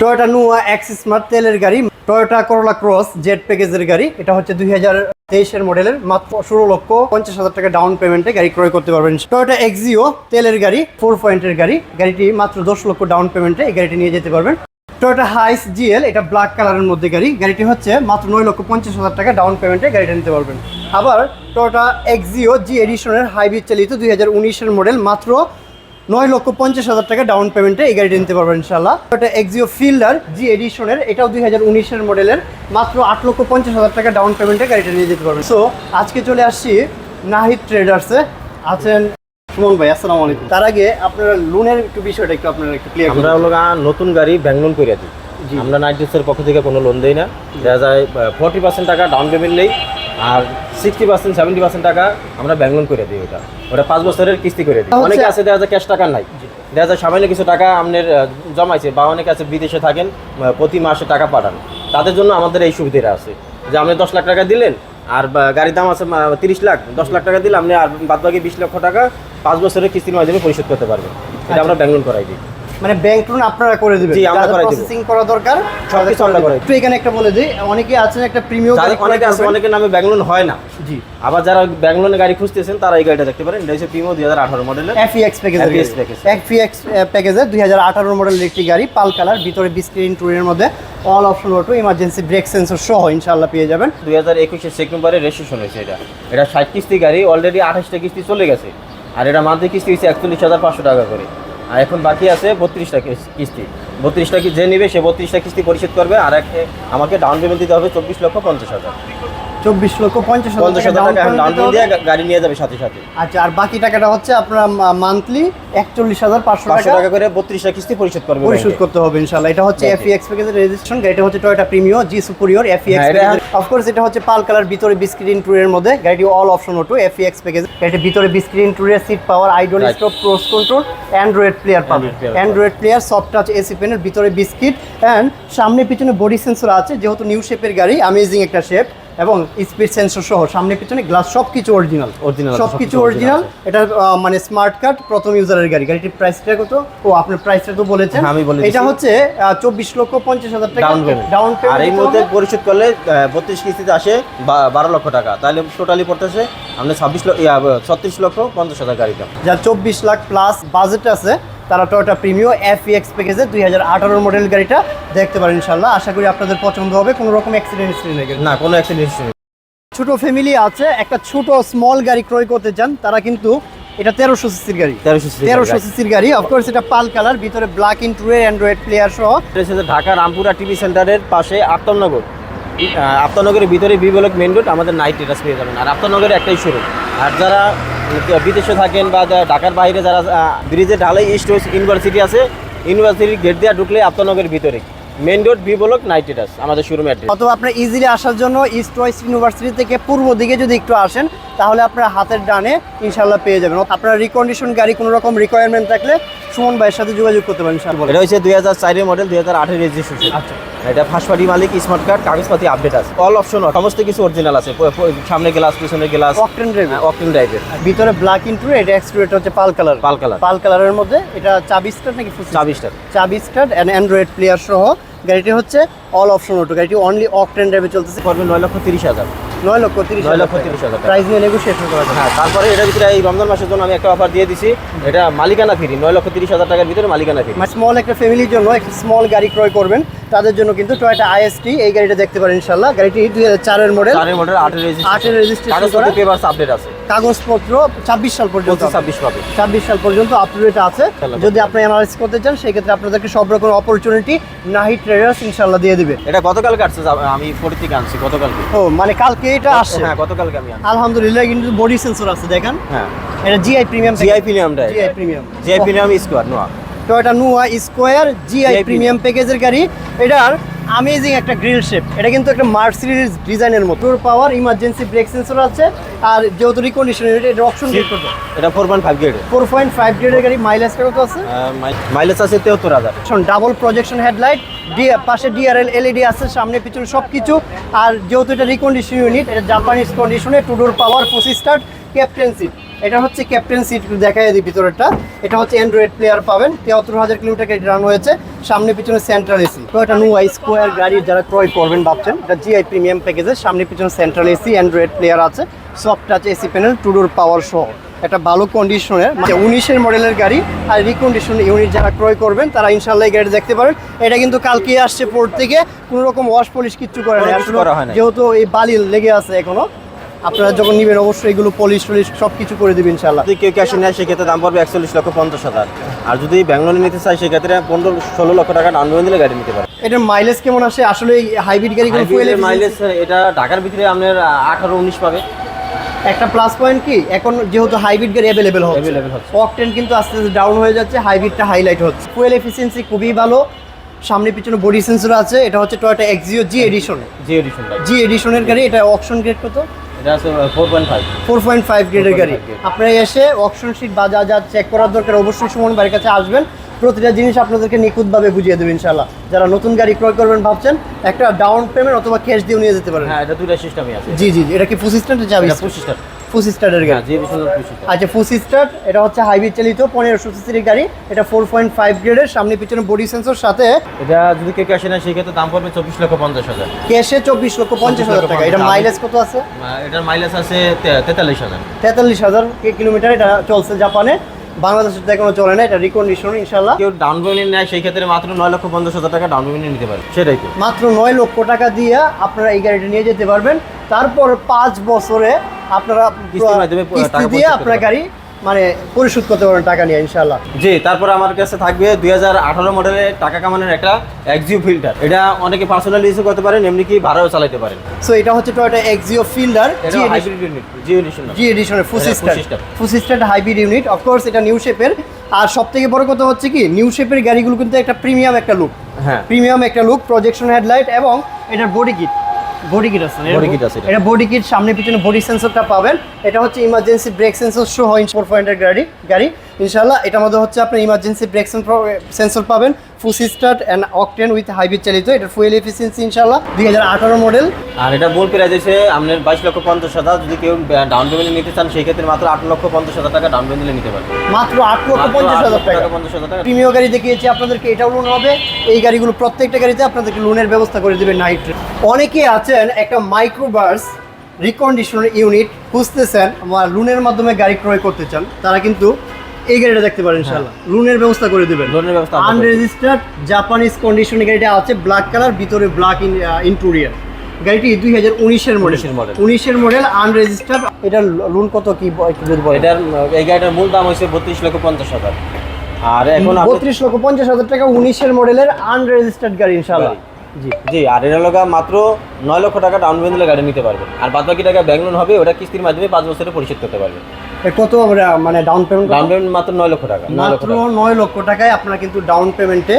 Toyota নুয়া x smart তেলের গাড়ি Toyota Corolla cross jet প্যাকেজের গাড়ি। এটা হচ্ছে দুই হাজার তেইশের মডেলের মাত্র ষোলো লক্ষ পঞ্চাশ হাজার টাকা ডাউন পেমেন্টে গাড়ি ক্রয় করতে পারবেন। টয়োটা এক্সিও তেলের গাড়ি ফোর পয়েন্টের গাড়ি। গাড়িটি মাত্র দশ লক্ষ ডাউন পেমেন্টে এই গাড়িটি নিয়ে যেতে পারবেন। টয়োটা হাইস জিএল এটা ব্ল্যাক কালারের মধ্যে গাড়ি। গাড়িটি হচ্ছে মাত্র নয় লক্ষ পঞ্চাশ হাজার টাকা ডাউন পেমেন্টে গাড়িটা নিতে পারবেন। আবার টয়োটা এক্সিও জি এডিশনের হাইব্রিড চালিত দুই হাজার উনিশের মডেল মাত্র নয় লক্ষ পঞ্চাশ হাজার টাকা ডাউন পেমেন্টে এই গাড়িটা নিতে পারবেন ইনশাল্লাহ এটা এক্সিও ফিল্ডার জি এডিশনের এটাও দুই হাজার উনিশের মডেলের মাত্র আট লক্ষ পঞ্চাশ হাজার টাকা ডাউন পেমেন্টে গাড়িটা নিয়ে যেতে পারবেন। সো আজকে চলে আসছি নাহিদ ট্রেডার্সে আছেন সুমন ভাই আসসালামু আলাইকুম। তার আগে আপনার লোনের একটু বিষয়টা একটু আপনারা একটু ক্লিয়ার আমরা হলো নতুন গাড়ি ব্যাংক লোন করে দিই। আমরা নাইট নাইট্রিক্সের পক্ষ থেকে কোনো লোন দেই না। দেখা যায় ফোর্টি পার্সেন্ট টাকা ডাউন পেমেন্ট নেই আর সিক্সটি পার্সেন্ট সেভেন্টি পার্সেন্ট টাকা আমরা ব্যাংক লোন করে দিই ওটা। ওটা পাঁচ বছরের কিস্তি করে দিই। অনেকে আছে দেখা যায় ক্যাশ টাকা নাই। দেখা যায় সামান্য কিছু টাকা আপনার জমাইছে বা অনেকে আছে বিদেশে থাকেন প্রতি মাসে টাকা পাঠান। তাদের জন্য আমাদের এই সুবিধাটা আছে। যে আপনি দশ লাখ টাকা দিলেন আর গাড়ির দাম আছে তিরিশ লাখ দশ লাখ টাকা দিলে আপনি আর বাদ বাকি বিশ লক্ষ টাকা পাঁচ বছরের কিস্তির মাধ্যমে পরিশোধ করতে পারবেন। এটা আমরা ব্যাংক লোন করাই দিই। মানে ব্যাংক লোন আপনারা করে দিবেন। জি, আমরা করাই দিব। প্রসেসিং করা দরকার সবকিছু আমরা দিব। একটু এখানে একটা বলে দিই অনেকে আছেন একটা প্রিমিয়াম যাদের অনেকে আছে অনেকের নামে ব্যাংক লোন হয় না। জি। আবার যারা ব্যাংক লোনে গাড়ি খুঁজতেছেন তারা এই গাড়িটা দেখতে পারেন। এটা হচ্ছে প্রিমো দুই হাজার আঠারো মডেলের এফইএক্স প্যাকেজের FEX প্যাকেজ। এফইএক্স প্যাকেজে দুই হাজার আঠারো মডেলের একটি গাড়ি পাল কালার ভিতরে বিস্ক্রিন টুরের মধ্যে। All option auto emergency brake sensor সহ ইনশাআল্লাহ পেয়ে যাবেন। দুই হাজার একুশের সেপ্টেম্বরে রেজিস্ট্রেশন হয়েছে এটা। এটা ষাট কিস্তি গাড়ি অলরেডি আঠাশটা কিস্তি চলে গেছে। আর এটা মান্থলি কিস্তি হচ্ছে একচল্লিশ হাজার পাঁচশো টাকা করে। আর এখন বাকি আছে বত্রিশটা কিস্তি। বত্রিশটা যে নিবে সে বত্রিশটা কিস্তি পরিশোধ করবে, আর এক আমাকে ডাউন পেমেন্ট দিতে হবে চব্বিশ লক্ষ পঞ্চাশ হাজার। চব্বিশ লক্ষ পঞ্চাশ হাজার গাড়ি নিয়ে যাবে সাথে সাথে। আচ্ছা আর বাকি টাকাটা হচ্ছে আপনার মান্থলি একচল্লিশ হাজার পাঁচশো টাকা। করে বত্রিশটা কিস্তি পরিশোধ করবে পরিশোধ করতে হবে ইনশাআল্লাহ। এটা হচ্ছে জি। এফইএক্স প্যাকেজের রেজিস্ট্রেশন গাড়িটা হচ্ছে Toyota Premio G superior F E X হ্যাঁ, এটা- অফকোর্স এটা হচ্ছে পাল কালার ভিতরে বিস্ক্রিন টুরের মধ্যে। গাড়িটি all option auto FEX package গাড়িটির ভিতরে বিস্ক্রিন টুরের seat power idle. Stop cross control Android player পাবে Android player soft touch AC পেনের ভিতরে বিস্কিট অ্যান্ড সামনে পিছনে বডি সেন্সর আছে যেহেতু নিউ শেপের গাড়ি আমেজিং একটা শেপ এবং স্পিড সেন্সর সহ সামনে পিছনে গ্লাস সব কিছু অরিজিনাল আছে, সব কিছু অরিজিনাল এটা মানে স্মার্ট কার্ড প্রথম ইউজারের গাড়ি। গাড়িটির প্রাইসটা কত? ও আপনার প্রাইসটা তো বলেছেন। হ্যাঁ, আমি বলে এটা। হচ্ছে চব্বিশ লক্ষ পঞ্চাশ হাজার টাকা। ডাউন পেমেন্ট ডাউন আর এই পেমেন্ট মুহূর্তে পরিশোধ করলে বত্রিশ কিস্তিতে আসে বারো লক্ষ টাকা। তাহলে টোটালি পড়তেছে আমাদের ছাব্বিশ লক্ষ ছত্রিশ লক্ষ পঞ্চাশ হাজার গাড়ি দাম যা চব্বিশ লাখ প্লাস বাজেট আছে তারা টয়োটা প্রিমিও এফইএক্স প্যাকেজে দুই হাজার আঠারোর মডেল গাড়িটা দেখতে পারেন ইনশাল্লাহ আশা করি আপনাদের পছন্দ হবে কোনো রকম অ্যাক্সিডেন্ট হিস্ট্রি নেই না কোনো অ্যাক্সিডেন্ট নেই। ছোট ফ্যামিলি আছে একটা ছোট স্মল গাড়ি ক্রয় করতে চান তারা কিন্তু এটা তেরোশো সিসির গাড়ি। তেরোশো তেরোশো সিসির গাড়ি অফকোর্স এটা পাল কালার ভিতরে ব্ল্যাক ইন্টুরের অ্যান্ড্রয়েড প্লেয়ার সহ। ঢাকা রামপুরা টিভি সেন্টারের পাশে আফতাবনগর। আহ, আফতাবনগরের ভিতরে বি ব্লক মেন রোড আমাদের নাইট টেরাস পেয়ে যাবেন। আর আফতাবনগরে একটাই শোরুম আর যারা বিদেশে থাকেন বা ঢাকার বাইরে যারা ব্রিজে ঢালাই ইস্ট ওয়েস্ট ইউনিভার্সিটি আছে ইউনিভার্সিটির গেট দেওয়া ঢুকলে আফতাবনগরের ভিতরে। Main road B block night terrace আমাদের শোরুম অ্যাড্রেস অথবা আপনার ইজিলি আসার জন্য ইস্ট ওয়েস্ট ইউনিভার্সিটি থেকে পূর্ব দিকে যদি একটু আসেন তাহলে আপনার হাতের ডানে ইনশাল্লাহ পেয়ে যাবেন। আপনার রিকন্ডিশন গাড়ি কোনো রকম রিকোয়ারমেন্ট থাকলে সুমন ভাইয়ের সাথে যোগাযোগ করতে পারেন ইনশাল্লাহ এটা হচ্ছে দুই হাজার চারের মডেল দুই হাজার আঠের রেজিস্ট্রেশন আচ্ছা। এটা ফার্স্ট পার্টি মালিক স্মার্ট কার্ড কাগজপাতি আপডেট আছে। অল অপশন সমস্ত কিছু অরিজিনাল আছে। সামনে গ্লাস পিছনে গ্লাস অকটেন ড্রাইভ অকটেন ড্রাইভের ভিতরে ব্ল্যাক ইন্টু এটা এক্সট্রুয়েট হচ্ছে পাল কালার পাল কালার পাল কালারের মধ্যে এটা চাবি স্টার্ট নাকি system? চাবিশটা চাবি স্টার্ট অ্যান্ড অ্যান্ড্রয়েড প্লেয়ার সহ। গাড়িটি হচ্ছে অল অপশন অটো গাড়িটি অনলি অকটেন ড্রাইভে চলতেছে। পড়বে নয় লক্ষ তিরিশ হাজার। নয় লক্ষ তিরিশ নয় লক্ষ তিরিশ হাজার প্রাইস নিয়ে নেগোসিয়েশন করা যাবে। হ্যাঁ তারপরে এটার ভিতরে এই রমজান মাসের জন্য আমি একটা অফার দিয়ে দিছি এটা মালিকানা ফ্রি নয় লক্ষ তিরিশ হাজার টাকার ভিতরে মালিকানা ফ্রি স্মল একটা ফ্যামিলির জন্য একটা স্মল গাড়ি ক্রয় করবেন। তাদের জন্য কিন্তু টয়টা আইএসটি এই গাড়িটা দেখতে পারেন ইনশাল্লাহ গাড়িটি দুই হাজার চারের মডেল চারের মডেল আটের রেজিস্ট্রেশন করা। পেপারস আপডেট আছে। কাগজপত্র ছাব্বিশ সাল পর্যন্ত ছাব্বিশ পাবে। ছাব্বিশ সাল পর্যন্ত আপ টু ডেট আছে। যদি আপনি অ্যানালাইজ করতে চান সেক্ষেত্রে আপনাদেরকে সব রকম অপরচুনিটি নাহি ট্রেডার্স ইনশাল্লাহ দিয়ে দিবে। এটা গতকালকে আসছে যা- আমি ফোর্টি থেকে আনছি গতকালকে। ও মানে কালকে এটা আসছে? হ্যাঁ গতকালকে আমি আলহামদুলিল্লাহ কিন্তু বডি সেন্সর আছে দেখেন। হ্যাঁ। এটা GI premium GI premium GI premium GI premium square Noah Toyota Noah square GI premium. প্যাকেজের গাড়ি। এটার আমেজিং একটা গ্রিল শেপ এটা কিন্তু একটা মার্সিডিজ ডিজাইনের মতো। পাওয়ার ইমার্জেন্সি ব্রেক সেন্সর আছে। আর যেহেতু রিকন্ডিশন এটা অপশন গেট করবে। এটা four point five grade four point five গ্রেডের গাড়ি মাইলেজ কত আছে? মাইলেজ আছে তেহত্তর হাজার। শোন ডাবল প্রজেকশন হেডলাইট পাশে ডিআরএল এলইডি আছে সামনে পিছনে সব কিছু আর যেহেতু এটা রিকন্ডিশন ইউনিট এটা জাপানিজ কন্ডিশনে টু ডোর পাওয়ার পঁচিশ স্টার্ট ক্যাপ্টেন সিট এটা হচ্ছে ক্যাপ্টেন সিট দেখাই দিই ভিতরেরটা। এটা হচ্ছে অ্যান্ড্রয়েড প্লেয়ার পাবেন। তিয়াত্তর হাজার কিলোমিটার রান হয়েছে। সামনে পিছনে সেন্ট্রাল এসি তো এটা নো স্কোয়ার গাড়ি যারা ক্রয় করবেন ভাবছেন এটা জিআই প্রিমিয়াম প্যাকেজে সামনে পিছনে সেন্ট্রাল এসি অ্যান্ড্রয়েড প্লেয়ার আছে। Soft touch AC panel two door power সহ একটা ভালো কন্ডিশনের মানে উনিশের মডেলের গাড়ি আর রিকন্ডিশন ইউনিট যারা ক্রয় করবেন তারা ইনশাল্লাহ এই গাড়ি দেখতে পারেন এটা কিন্তু কালকে আসছে পোর্ট থেকে। কোনো রকম ওয়াশ পলিশ কিচ্ছু করে না হয় যেহেতু এই বালি লেগে আছে এখনও। আপনারা যখন নিবেন অবশ্যই এগুলো পলিশ টলিশ সব কিছু করে দিবেন ইনশাল্লাহ যদি কেউ ক্যাশে নেয় সেক্ষেত্রে দাম পড়বে একচল্লিশ লক্ষ পঞ্চাশ হাজার। আর যদি ব্যাঙ্গলোরে নিতে চায় সেক্ষেত্রে পনেরো ষোলো লক্ষ টাকা ডাউন পেমেন্ট দিলে গাড়ি নিতে পারে এটার মাইলেজ কেমন আসে? আসলে এই হাইব্রিড গাড়িগুলো ফুয়েল মাইলেজ এটা ঢাকার ভিতরে আপনার আঠারো উনিশ পাবে। একটা প্লাস পয়েন্ট কি? এখন যেহেতু হাইব্রিড গাড়ি অ্যাভেলেবেল হচ্ছে। অকটেন কিন্তু আস্তে আস্তে ডাউন হয়ে যাচ্ছে হাইব্রিডটা হাইলাইট হচ্ছে। ফুয়েল এফিসিয়েন্সি খুবই ভালো। সামনে পিছনে বডি সেন্সর আছে। এটা হচ্ছে Toyota Axio G edition G edition G এডিশনের গাড়ি। এটা অকশন গ্রেড কত? এটা আছে four point five four point five গ্রেডের গাড়ি। 4.5 আপনারা এসে অপশন শিট বা যা যা চেক করার দরকার অবশ্যই সুমন বাড়ির কাছে আসবেন। প্রতিটা জিনিস আপনাদেরকে নিখুঁতভাবে বুঝিয়ে দেবেন ইনশাআল্লাহ। যারা নতুন গাড়ি ক্রয় করবেন ভাবছেন একটা ডাউন পেমেন্ট অথবা ক্যাশ দিয়ে নিয়ে যেতে পারেন। হ্যাঁ এটা সিস্টেমই আছে। জি জি এটা কি ফুল সিস্টেমে যাবে এটা পঁচিশটা ফুল স্টার্টের গাড়ি। এডিশন আচ্ছা ফুল স্টার্ট এটা হচ্ছে হাইব্রিড চালিত পনেরোশো সিসির গাড়ি। এটা ফোর পয়েন্ট ফাইভ গ্রেডের সামনে পিছনে বডি সেন্সর সাথে এটা যদি কেউ ক্যাশে নেয় সেক্ষেত্রে দাম পড়বে চব্বিশ লক্ষ পঞ্চাশ হাজার। ক্যাশে চব্বিশ লক্ষ পঞ্চাশ হাজার টাকা। এটা মাইলেজ কত আছে? এটার মাইলেজ আছে তেতাল্লিশ হাজার। তেতাল্লিশ হাজার কিলোমিটার এটা চলছে জাপানে। বাংলাদেশের তো এখনও চলে না এটা রিকন্ডিশন ইনশাল্লাহ কেউ ডাউন পেমেন্ট নেয় সেই ক্ষেত্রে মাত্র নয় লক্ষ পঞ্চাশ হাজার টাকা ডাউন পেমেন্ট নিতে পারে। সেটাই তো। মাত্র নয় লক্ষ টাকা দিয়ে আপনারা এই গাড়িটা নিয়ে যেতে পারবেন। তারপর পাঁচ বছরে আপনারা কিস্তি টাকা দিয়ে আপনার গাড়ি মানে পরিশোধ করতে পারবেন টাকা নিয়ে ইনশাল্লাহ জি তারপর আমার কাছে থাকবে দুই হাজার আঠারো মডেলের টাকা কামানোর একটা এক্সিউ ফিল্টার এটা অনেকে পার্সোনালি ইউজ করতে পারেন এমনি কি ভাড়াও চালাতে পারেন। সো এটা হচ্ছে Toyota Axio Fielder G edition G এডিশনের। Full system hybrid unit of course এটা নিউ শেপের আর সব থেকে বড় কথা হচ্ছে কি নিউ শেপের গাড়িগুলো কিন্তু একটা প্রিমিয়াম একটা লুক হ্যাঁ। প্রিমিয়াম একটা লুক প্রজেকশন হেডলাইট এবং এটার বডি কিট বডি কিট আছে বডি কিট আছে এটা। বডি কিট সামনে পিছনে বডি সেন্সরটা পাবেন। এটা হচ্ছে ইমার্জেন্সি ব্রেক সেন্সর শো হয় ফোর পয়েন্টের গাড়ি। গাড়ি ইনশাআল্লাহ এটা মধ্যে হচ্ছে আপনার ইমার্জেন্সি ব্রেক সেন্সর পাবেন। Start and octane with hybrid চালিত এটা ফুয়েল এফিসিয়েন্সি ইনশাআল্লাহ। দুই হাজার আঠারো মডেল আর এটা মূল প্রাইস আছে আপনার বাইশ লক্ষ পঞ্চাশ হাজার। যদি কেউ ডাউন পেমেন্ট নিতে চান সেই ক্ষেত্রে মাত্র আট লক্ষ পঞ্চাশ হাজার টাকা ডাউন পেমেন্ট নিতে পারবে মাত্র আট লক্ষ পঞ্চাশ হাজার টাকা। পঞ্চাশ হাজার টাকা। প্রিমিয় গাড়ি দেখিয়েছি আপনাদেরকে এটাও লোন হবে। এই গাড়িগুলো প্রত্যেকটা গাড়িতে আপনাদেরকে লোনের ব্যবস্থা করে দেবে নাইট অনেকে আছেন একটা মাইক্রোবাস রিকন্ডিশনার ইউনিট খুঁজতেছেন লোনের মাধ্যমে গাড়ি ক্রয় করতে চান। তারা কিন্তু এই গাড়িটা দেখতে পারেন ইনশাল্লাহ লোনের ব্যবস্থা করে দেবেন। লোনের ব্যবস্থা। আনরেজিস্টার্ড জাপানিজ কন্ডিশনের গাড়িটা আছে ব্ল্যাক কালার ভিতরে ব্ল্যাক ইন্টেরিয়ার গাড়িটি দুই হাজার উনিশের মডেল 19 model। উনিশের মডেল আনরেজিস্টার্ড এটার লোন কত কি এটার এই গাড়িটার মূল দাম হয়েছে বত্রিশ লক্ষ পঞ্চাশ হাজার। আর এখন বত্রিশ লক্ষ পঞ্চাশ হাজার টাকা উনিশের মডেলের আনরেজিস্টার্ড গাড়ি ইনশাল্লাহ জি। জি আর এটা লগা মাত্র নয় লক্ষ টাকা ডাউন পেমেন্ট গাড়ি নিতে পারবেন আর বাদ বাকি টাকা ব্যাংক লোন হবে ওটা কিস্তির মাধ্যমে পাঁচ বছরে পরিশোধ করতে পারবেন কত মানে ডাউন পেমেন্ট ডাউন পেমেন্ট মাত্র নয় লক্ষ টাকা মাত্র নয় লক্ষ টাকায় আপনারা কিন্তু ডাউন পেমেন্টে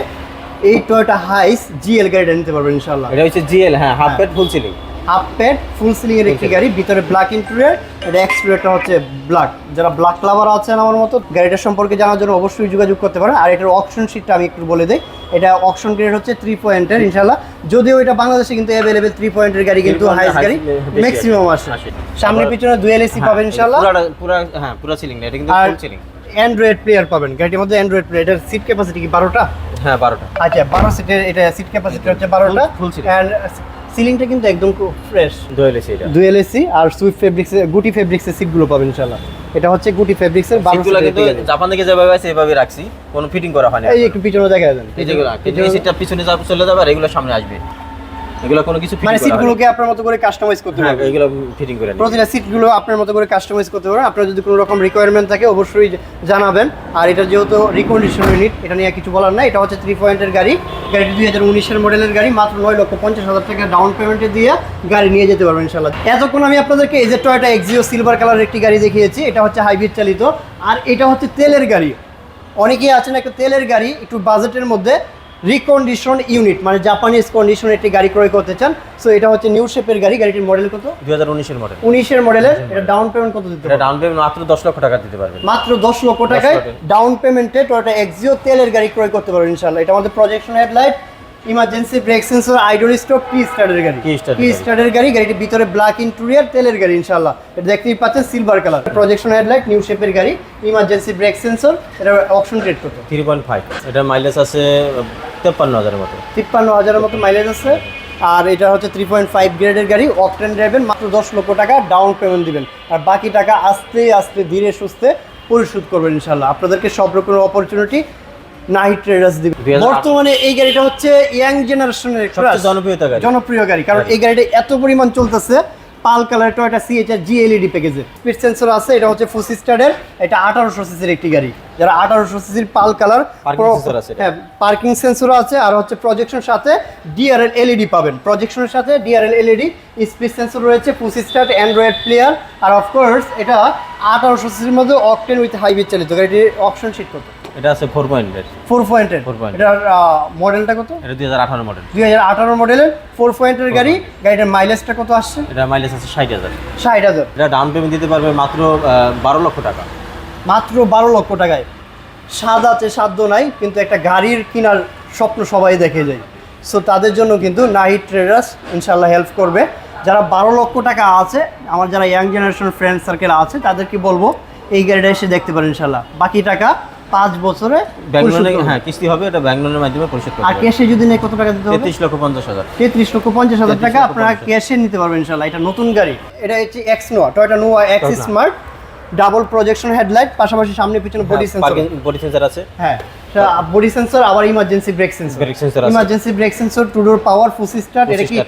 এই টয়োটা হাইস জিএল গাড়িটা নিতে পারবেন ইনশাল্লাহ এটা হচ্ছে জিএল হ্যাঁ half pad full ceiling half pad full ceiling এর একটি গাড়ি ভিতরে ব্ল্যাক ইন্টেরিয়র এটা এক্সটেরিয়রটা হচ্ছে ব্ল্যাক যারা ব্ল্যাক লাভার আছেন আমার মতো গাড়িটার সম্পর্কে জানার জন্য অবশ্যই যোগাযোগ করতে পারেন। আর এটার অপশন শিটটা আমি একটু বলে দিই। এটা অপশন গ্রেড হচ্ছে থ্রি পয়েন্টের ইনশাল্লাহ যদিও এটা বাংলাদেশে কিন্তু অ্যাভেলেবেল থ্রি পয়েন্টের গাড়ি কিন্তু হাইস্ট হাইস গাড়ি ম্যাক্সিমাম। আসে। সামনে পিছনে দুয়েল এসি পাবেন ইনশাল্লাহ পুরো পুরা হ্যাঁ পুরো সিলিং এটা কিন্তু ফুল সিলিং অ্যান্ড্রয়েড প্লেয়ার পাবেন। গাড়ির মধ্যে অ্যান্ড্রয়েড প্লেয়ার এটার সিট ক্যাপাসিটি কি বারোটা? হ্যাঁ বারোটা। আচ্ছা বারো সিটের এটা সিট ক্যাপাসিটি হচ্ছে বারোটা। Full ceiling seating। অ্যান্ড সিলিংটা কিন্তু একদম খুব ফ্রেশ দোয়েল এসি এটা। দুয়েল এসি আর সুইফট ফেব্রিক্স গুটি ফেব্রিক্সের সিটগুলো পাবেন ইনশাআল্লাহ। এটা হচ্ছে গুটি ফেব্রিক্সের বারো সিটগুলো কিন্তু জাপান থেকে যেভাবে আছে এভাবে রাখছি। কোনো ফিটিং করা হয়নি এই একটু পিছনে দেখা দেন। এই কিন্তু এই সিটটা পিছনে যাবে চলে যাবে আর এগুলো সামনে আসবে। এগুলো কোনো কিছু মানে সিটগুলোকে আপনার মতো করে কাস্টমাইজ করতে হ্যাঁ পারবেন। এগুলো ফিটিং করে নিই। প্রতিটা সিটগুলো আপনার মতো করে কাস্টমাইজ করতে পারবেন। আপনার যদি কোনো রকম রিকোয়ারমেন্ট থাকে অবশ্যই জানাবেন। আর এটা যেহেতু রিকন্ডিশন ইউনিট এটা নিয়ে কিছু বলার না এটা হচ্ছে থ্রি পয়েন্টের গাড়ি। গাড়িটি দুই হাজার উনিশের মডেলের গাড়ি। মাত্র নয় লক্ষ পঞ্চাশ হাজার টাকা ডাউন পেমেন্টে দিয়ে গাড়ি নিয়ে যেতে পারবেন ইনশাল্লাহ এতক্ষণ আমি আপনাদেরকে এই যে টয়টা এক্সিও সিলভার কালারের একটি গাড়ি দেখিয়েছি এটা হচ্ছে হাইব্রিড চালিত। আর এটা হচ্ছে তেলের গাড়ি। অনেকেই আছেন একটা তেলের গাড়ি একটু বাজেটের মধ্যে। রিকন্ডিশন ইউনিট মানে জাপানিজ কন্ডিশন একটি গাড়ি ক্রয় করতে চান। সো এটা হচ্ছে নিউ শেপের গাড়ি গাড়িটির মডেল কত? দুই হাজার উনিশের মডেল উনিশের মডেলের এটা ডাউন পেমেন্ট কত দিতে ডাউন পেমেন্ট মাত্র দশ লক্ষ টাকা দিতে পারবেন। মাত্র দশ লক্ষ টাকায় টাকায়। ডাউন পেমেন্টে টয়টা এক্সিও তেলের গাড়ি ক্রয় করতে পারবেন ইনশাল্লাহ এটা আমাদের projection headlight emergency brake sensor idle stop key স্টার্টের গাড়ি কি গাড়ি। স্টার্টের গাড়ি গাড়িটির ভিতরে ব্ল্যাক ইন্টেরিয়র তেলের গাড়ি ইনশাআল্লাহ। এটা দেখতেই পাচ্ছেন silver colour projection headlight new শেপের গাড়ি ইমার্জেন্সি ব্রেক সেন্সর এটা অপশন রেট কত? থ্রি পয়েন্ট ফাইভ এটা মাইলেজ আছে তেপ্পান্ন হাজারের মতো। তিপ্পান্ন হাজারের মতো মাইলেজ আছে। আর এটা হচ্ছে থ্রি পয়েন্ট ফাইভ গ্রেডের গাড়ি অকটেন ড্রাইভেন মাত্র দশ লক্ষ টাকা ডাউন পেমেন্ট দিবেন। আর বাকি টাকা আস্তে আস্তে ধীরে সুস্থে পরিশোধ করবেন ইনশাল্লাহ আপনাদেরকে সব রকমের অপরচুনিটি নাইট ট্রেডার্স দিবে। বর্তমানে এই গাড়িটা হচ্ছে ইয়াং জেনারেশনের সবচেয়ে জনপ্রিয়তা গাড়ি। জনপ্রিয় গাড়ি কারণ এই গাড়িটা এত পরিমাণ চলতেছে। Pearl colour Toyota CHR G LED প্যাকেজে স্পিড সেন্সর আছে এটা হচ্ছে ফুসি স্টারের এটা আঠারোশো সিসির একটি গাড়ি। যারা আঠারোশো সিসির পাল কালার। হ্যাঁ পার্কিং সেন্সরও আছে আর হচ্ছে প্রজেকশন সাথে ডিআরএল এলইডি পাবেন। প্রজেকশনের সাথে ডিআরএল এলইডি স্পিড সেন্সর রয়েছে ফুসি স্টার্ট অ্যান্ড্রয়েড প্লেয়ার আর অফকোর্স এটা আঠারোশো সিসির মধ্যে অকটেন উইথ হাইব্রিড চালিত। গাড়িটির অপশন শিট কত? এটা আছে ফোর পয়েন্ট ফোর পয়েন্টের 4 point। এটার মডেলটা কত? এটা দুই হাজার আঠারো মডেল দুই হাজার আঠারো মডেলের ফোর পয়েন্টের গাড়ি। গাড়িটার মাইলেজটা কত আসছে? এটা মাইলেজ আছে ষাট হাজার। ষাট হাজার। এটা ডাউন পেমেন্ট দিতে পারবে মাত্র বারো লক্ষ টাকা। মাত্র বারো লক্ষ টাকায়। স্বাদ আছে সাধ্য নাই কিন্তু একটা গাড়ির কেনার স্বপ্ন সবাই দেখে যায়। সো তাদের জন্য কিন্তু নাইট ট্রেডার্স ইনশাল্লাহ হেল্প করবে। যারা বারো লক্ষ টাকা আছে আমার যারা ইয়াং জেনারেশন ফ্রেন্ড সার্কেল আছে তাদেরকে বলব এই গাড়িটা এসে দেখতে পারেন ইনশাল্লাহ বাকি টাকা পাঁচ বছরে। হ্যাঁ কিস্তি হবে এটা ব্যাঙ্গলোনের মাধ্যমে পরিশোধ করতে আর ক্যাশে যদি নেই কত টাকা দিতে হবে? তেত্রিশ লক্ষ পঞ্চাশ হাজার। তেত্রিশ লক্ষ পঞ্চাশ হাজার টাকা আপনারা ক্যাশে নিতে পারবেন এটা নতুন গাড়ি। এটা হচ্ছে X Noah Toyota Noah X smart double projection headlight পাশাপাশি সামনে পিছনে বডি সেন্সর বডি সেন্সার আছে। হ্যাঁ বডি সেন্সর আবার emergency brake sensor Brake sensor আছে। Emergency brake sensor two door power push start এটা কি Full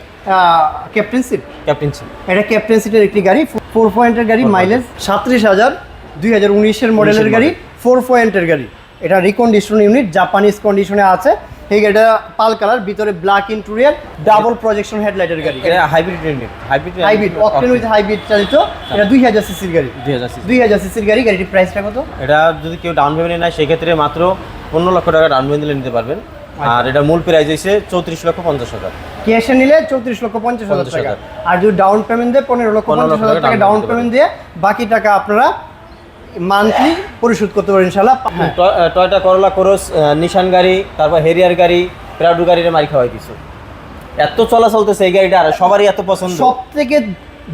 ক্যাপ্টেন সিট ক্যাপ্টেন ছিল এটা ক্যাপ্টেন সিটের একটি গাড়ি ফোর পয়েন্টের গাড়ি মাইলেজ সাতত্রিশ হাজার দুই হাজার উনিশের মডেলের গাড়ি। ফোর পয়েন্টের গাড়ি। এটা রিকন্ডিশন ইউনিট জাপানিজ কন্ডিশনে আছে। এই গাড়িটা পাল কালার ভিতরে ব্ল্যাক ইন্টেরিয়র ডাবল প্রজেকশন হেডলাইটের গাড়ি। এটা hybrid unit hybrid hybrid octane with hybrid চালিত এটা দুই হাজার সিসির গাড়ি। দুই হাজার দুই হাজার সিসির গাড়ি গাড়িটির প্রাইসটা কত? এটা যদি কেউ ডাউন পেমেন্ট নেয় সেই ক্ষেত্রে মাত্র পনেরো লক্ষ টাকা ডাউন পেমেন্ট দিলে নিতে পারবেন। আর এটা মূল প্রাইস হচ্ছে চৌত্রিশ লক্ষ পঞ্চাশ হাজার। ক্যাশে নিলে চৌত্রিশ লক্ষ পঞ্চাশ হাজার টাকা। আর যদি ডাউন পেমেন্ট দেয় পনেরো লক্ষ 15 পঞ্চাশ হাজার টাকা টাকা ডাউন পেমেন্ট দিয়ে বাকি টাকা আপনারা মান্থলি পরিশোধ করতে পারেন ইনশাল্লাহ হ্যাঁ। টয়টা করলা ক্রস নিশান গাড়ি তারপর হেরিয়ার গাড়ি প্রাডু গাড়ির মারি খাওয়াই কিছু এত চলা চলতেছে এই গাড়িটা আর সবারই এত পছন্দ। সব থেকে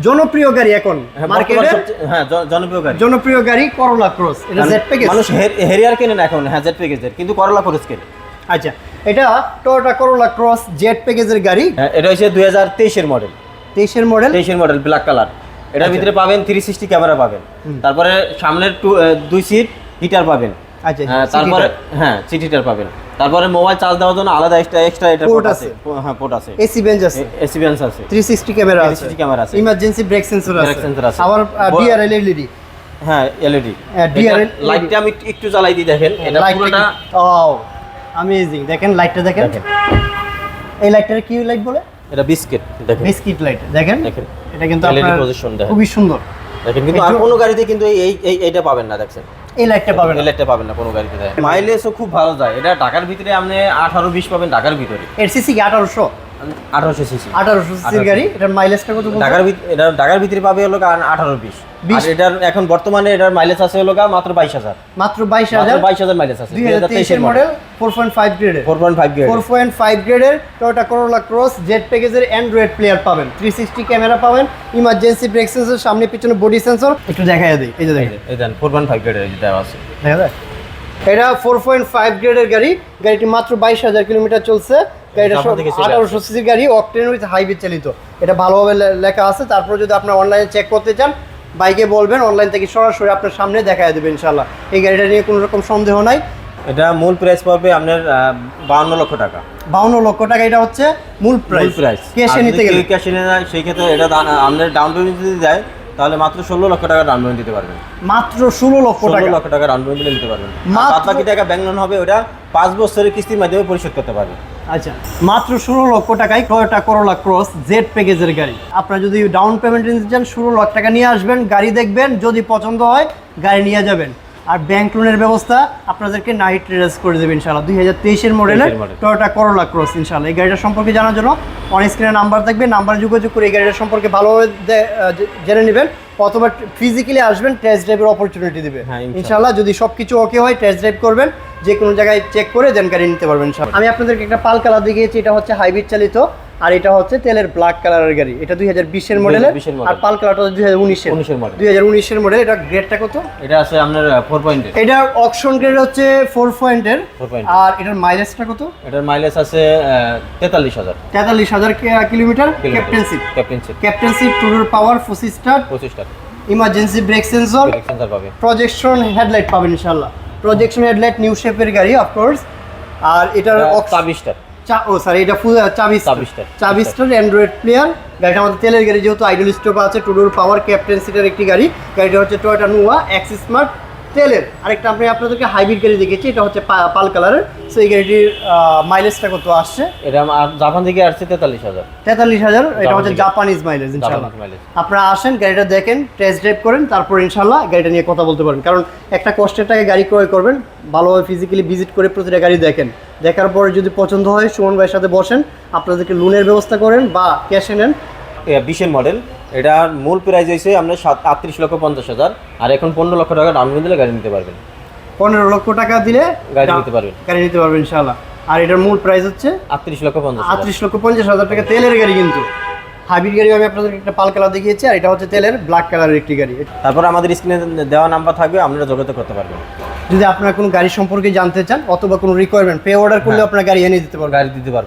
জনপ্রিয় গাড়ি এখন হ্যাঁ, মার্কেটে? হ্যাঁ জনপ্রিয় গাড়ি। জনপ্রিয় গাড়ি করলা ক্রস এটা জেড প্যাকেজ মানুষ হেরিয়ার কেনে না এখন হ্যাঁ জেড প্যাকেজের কিন্তু করলা ক্রস কেনে। আচ্ছা এটা টয়োটা করলা ক্রস জেড প্যাকেজের গাড়ি? হ্যাঁ, এটা হচ্ছে দুই হাজার তেইশের মডেল তেইশের মডেল তেইশের মডেল ব্ল্যাক কালার এটার ভিতরে পাবেন থ্রি সিক্সটি ক্যামেরা পাবেন। তারপরে সামনের টু দুই সিট হিটার পাবেন। আচ্ছা হ্যাঁ, তারপরে হ্যাঁ সিট হিটার পাবেন। তারপরে মোবাইল চার্জ দেওয়ার জন্য আলাদা এক্সট্রা এক্সট্রা এটা পোর্ট আছে। হ্যাঁ পোর্ট আছে। এসি বেঞ্চ আছে। এসি ব্যান্স আছে। থ্রি সিক্সটি ক্যামেরা আছে। 360 ক্যামেরা আছে। ইমার্জেন্সি ব্রেক সেন্সর আছে। Brake sensor আছে। আবার ডিআরএল এলইডি হ্যাঁ এলইডি DRL লাইটটা আমি একটু- জ্বালাই দিই দেখেন। এটা পুরোটা ও অ্যামেজিং দেখেন লাইটটা দেখেন। এই লাইটটার কি লাইট বলে? এটা বিস্কিট দেখেন। বিস্কিট লাইট দেখেন? দেখেন। এটা কিন্তু আপনার পজিশন দেখেন। খুবই সুন্দর। দেখেন কিন্তু আর কোনো গাড়িতে কিন্তু এই এই- এই এইটা পাবেন না দেখেন এই লাইটটা পাবেন না। এই লাইটটা পাবেন না কোনো গাড়িতে মাইলেজও খুব ভালো যায়। এটা ঢাকার ভিতরে আপনি আঠারো বিশ পাবেন ঢাকার ভিতরে। এর সিসি কি আঠারোশো? আঠারোশো সিসি আঠারোশো সিসির গাড়ি? এটার মাইলেজটা কত ঢাকার এটা ঢাকার ভিতরে পাবে হলো আঠারো বিশ? 20 এটার এখন বর্তমানে এটার মাইলেজ আছে হলো মাত্র বাইশ হাজার। মাত্র বাইশ হাজার? বাইশ হাজার মাইলেজ আছে। দুই হাজার তেইশের মডেল ফোর পয়েন্ট ফাইভ গ্রেডের four point five four point five গ্রেডের টয়োটা করোলা ক্রস জেড প্যাকেজের অ্যান্ড্রয়েড প্লেয়ার পাবেন। থ্রি সিক্সটি ক্যামেরা পাবেন। ইমার্জেন্সি ব্রেক সেন্সর সামনে পিছনে বডি সেন্সর একটু দেখা দিই। এই যে দেখেন। এই দেন ফোর পয়েন্ট ফাইভ গ্রেডের আছে। দেখা যায়? এটা ফোর পয়েন্ট ফাইভ গ্রেডের গাড়ি। গাড়িটি মাত্র বাইশ হাজার কিলোমিটার চলছে। গাড়িটা আঠারোশো সিসি গাড়ি অকটেন উইথ হাইব্রিড চালিত। এটা ভালোভাবে লেখা আছে। তারপর যদি আপনার অনলাইনে চেক করতে চান বাইকে বলবেন অনলাইন থেকে সরাসরি আপনার সামনে দেখা দেবে ইনশাল্লাহ এই গাড়িটা নিয়ে কোনো রকম সন্দেহ নাই। এটা মূল প্রাইস পড়বে আপনার বাউন্ন লক্ষ টাকা। বাউন্ন লক্ষ টাকা এটা হচ্ছে মূল মূল প্রাইস প্রাইস ক্যাশে নিতে গেলে। ক্যাশে নিতে সেই ক্ষেত্রে এটা আপনার ডাউন পেমেন্ট যদি দেয় তাহলে মাত্র ষোলো লক্ষ টাকা ডাউন পেমেন্ট দিতে পারবেন। মাত্র ষোলো লক্ষ টাকা। লক্ষ টাকা ডাউন পেমেন্ট নিতে পারবেন। মাত্র- বাদ বাকি টাকা ব্যাংক লোন হবে ওটা পাঁচ বছরের কিস্তির মাধ্যমে পরিশোধ করতে পারবেন। আচ্ছা মাত্র ষোলো লক্ষ টাকায় টয়োটা করোলা ক্রস জেড প্যাকেজের গাড়ি? আপনারা যদি ডাউন পেমেন্ট নিতে চান ষোলো লক্ষ টাকা নিয়ে আসবেন গাড়ি দেখবেন যদি পছন্দ হয় গাড়ি নিয়ে যাবেন। আর ব্যাংক লোনের ব্যবস্থা আপনাদেরকে নাইট রেস করে দেবে ইনশাল্লাহ দুই হাজার তেইশের মডেলের 23 টয়োটা করোলা ক্রস ইনশাল্লাহ এই গাড়িটা সম্পর্কে জানার জন্য অন স্ক্রিনে নাম্বার থাকবে নাম্বার যোগাযোগ করে এই গাড়িটা সম্পর্কে ভালোভাবে জেনে নেবেন। অথবা ফিজিক্যালি আসবেন টেস্ট ড্রাইভের অপরচুনিটি দেবে। ইনশাল্লাহ। যদি সব কিছু ওকে হয় টেস্ট ড্রাইভ করবেন যে কোনো জায়গায় চেক করে দেন গাড়ি নিতে পারবেন আমি আপনাদেরকে একটা পাল কালার দেখিয়েছি এটা হচ্ছে হাইব্রিড চালিত। আর এটা হচ্ছে তেলের ব্ল্যাক কালারের গাড়ি। এটা দুই হাজার বিশের মডেলের 2020 আর পাল কালারটা দুই হাজার উনিশের। 19 এর model। দুই হাজার উনিশের মডেল এটা গ্রেডটা কত? এটা আছে আপনার ফোর পয়েন্টের এটার অপশন গ্রেড হচ্ছে ফোর পয়েন্টের 4 পয়েন্ট আর এটার মাইলেজটা কত? এটার মাইলেজ আছে তেতাল্লিশ হাজার। তেতাল্লিশ হাজার kilometre? Captainship captainship captainship two door power push start পঁচিশটা ইমার্জেন্সি ব্রেক সেন্সর সেন্সার পাবে। প্রজেকশন হেডলাইট পাবেন ইনশাল্লাহ প্রজেকশন হেডলাইট নিউ শেপের গাড়ি অফকোর্স আর এটার অক্স- ছাব্বিশটা চা- ও সরি এটা ফুল চাবি চাবি স্টার। চাবি স্টার অ্যান্ড্রয়েড প্লেয়ার গাড়িটা আমাদের তেলের গাড়ি যেহেতু আইডল স্টোভ আছে টুডোর পাওয়ার ক্যাপ্টেন সিটের একটি গাড়ি। গাড়িটা হচ্ছে টয়টা নোয়া অ্যাক্সিস স্মার্ট তেলের আরেকটা আমি আপনাদেরকে হাইব্রিড গাড়ি দেখেছি এটা হচ্ছে পাল কালারের। সো এই গাড়িটির মাইলেজটা কত আসছে? এটা জাপান থেকে আসছে তেতাল্লিশ হাজার। তেতাল্লিশ হাজার এটা হচ্ছে। জাপানিজ মাইলেজ ইনশাল্লাহ আপনারা আসেন গাড়িটা দেখেন টেস্ট ড্রাইভ করেন তারপর ইনশাল্লাহ গাড়িটা নিয়ে কথা বলতে পারেন কারণ একটা কষ্টের টাকা গাড়ি ক্রয় করবেন ভালোভাবে ফিজিক্যালি ভিজিট করে প্রতিটা গাড়ি দেখেন। দেখার পরে যদি পছন্দ হয় সুমন ভাইয়ের সাথে বসেন আপনাদেরকে লোনের ব্যবস্থা করেন বা ক্যাশে নেন। বিশের মডেল এটার মূল প্রাইস হয়েছে আপনার সাত আটত্রিশ লক্ষ পঞ্চাশ হাজার। আর এখন পনেরো লক্ষ টাকা ডাউন পেমেন্ট দিলে গাড়ি নিতে পারবেন। পনেরো লক্ষ টাকা দিলে গাড়ি নিতে পারবেন। গাড়ি নিতে পারবেন ইনশাল্লাহ আর এটার মূল প্রাইস হচ্ছে আটত্রিশ লক্ষ পঞ্চাশ আটত্রিশ লক্ষ পঞ্চাশ হাজার টাকা তেলের গাড়ি কিন্তু। হাইব্রিড গাড়ি আমি আপনাদের একটা পাল কালার দেখিয়েছি আর এটা হচ্ছে তেলের ব্ল্যাক কালারের একটি গাড়ি। তারপর আমাদের স্ক্রিনে দেওয়া নাম্বার থাকবে আপনারা যোগাযোগ করতে পারবেন। যদি আপনারা কোনো গাড়ি সম্পর্কে জানতে চান অথবা কোনো রিকোয়ারমেন্ট পে অর্ডার করলে আপনার গাড়ি এনে দিতে পারবেন। গাড়ি দিতে পারবেন।